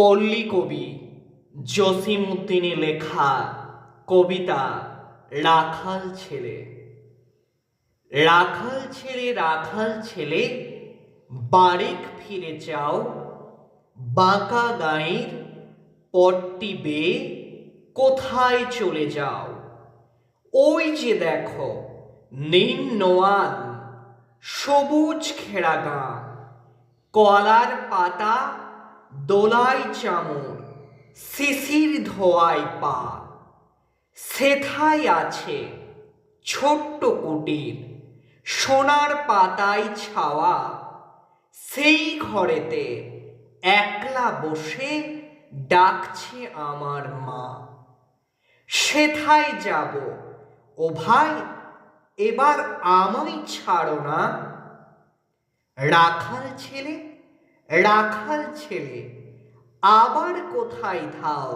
পল্লী কবি জসিম উদ্দিনের লেখা কবিতা রাখাল ছেলে। রাখাল ছেলে রাখাল ছেলে, বারেক ফিরে যাও বাঁকা গাঁয়ের পট্টি বেয়ে কোথায় চলে যাও। ওই যে দেখো, নীল সবুজ ঘেরা গাঁ কলার পাতা দোলাই চামর, শিশির ধোয়ায় পা, সেথায় আছে ছোট্ট কুটির, সোনার পাতায় ছাওয়া, সেই ঘরেতে একলা বসে ডাকছে আমার মা। সেথায় যাব, ও ভাই, এবার আমায় ছাড়ো না। রাখাল ছেলে রাখাল ছেলে, আবার কোথায় ধাও?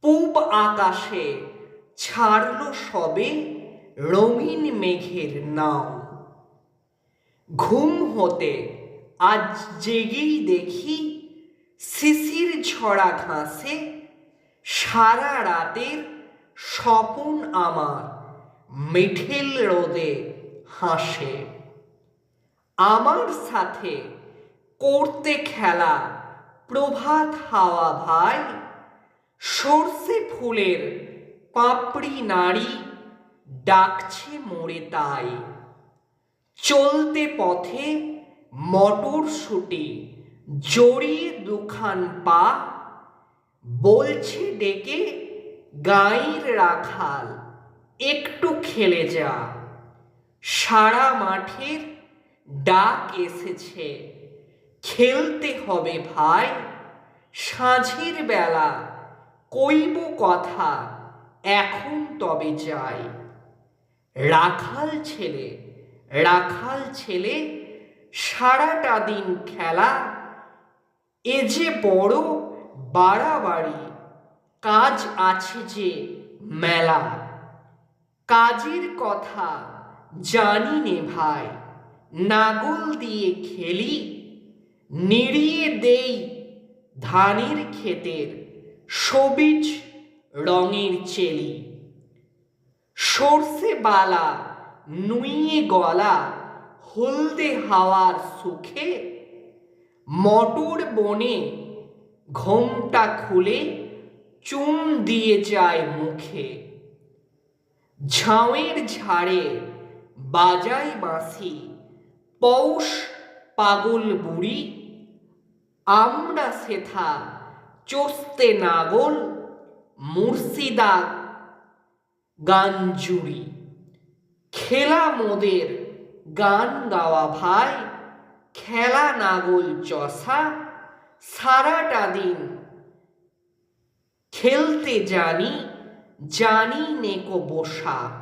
পূব আকাশে ছাড়ল সবে রঙিন মেঘের নাও। ঘুম হতে আজ জেগেই দেখি শিশির ঝরা ঘাসে, সারা রাতের স্বপন আমার মিঠেল রোদে হাসে। আমার সাথে করতে খেলা। প্রভাত হাওয়া ভাই, সর্ষে ফুলের পাপড়ি নাড়ি, ডাকছে মোড়ে তাই। চলতে পথে মটর শুটি, জড়িয়ে দুখান পা, বলছে ডেকে গাঁয়ের রাখাল, একটু খেলে যা। সারা মাঠের ডাক এসেছে। খেলতে হবে ভাই। সাঁঝের বেলা কইব কথা, এখন তবে যাই। রাখাল ছেলে রাখাল ছেলে, সারাটা দিন খেলা। এ যে বড় বাড়াবাড়ি, কাজ আছে যে মেলা। কাজের কথা জানি নে ভাই, নাগল দিয়ে খেলি। নিড়িয়ে দেই ধানের ক্ষেতের সবিজ রঙের চেলি। সর্ষে বালা নুইয়ে গলা হলদে হাওয়ার সুখে মটর বনে ঘোমটা খুলে চুম দিয়ে যায় মুখে। ঝাউয়ের ঝাড়ে বাজায় বাঁশি, পৌষ পাগল বুড়ি আমরা সেথা চস্তে নাগল মুর্শিদা গাঞ্জুরি খেলা মোদের গান গাওয়া ভাই, খেলা নাগল চষা, সারাটা দিন খেলতে জানি জানি নেকো বসা।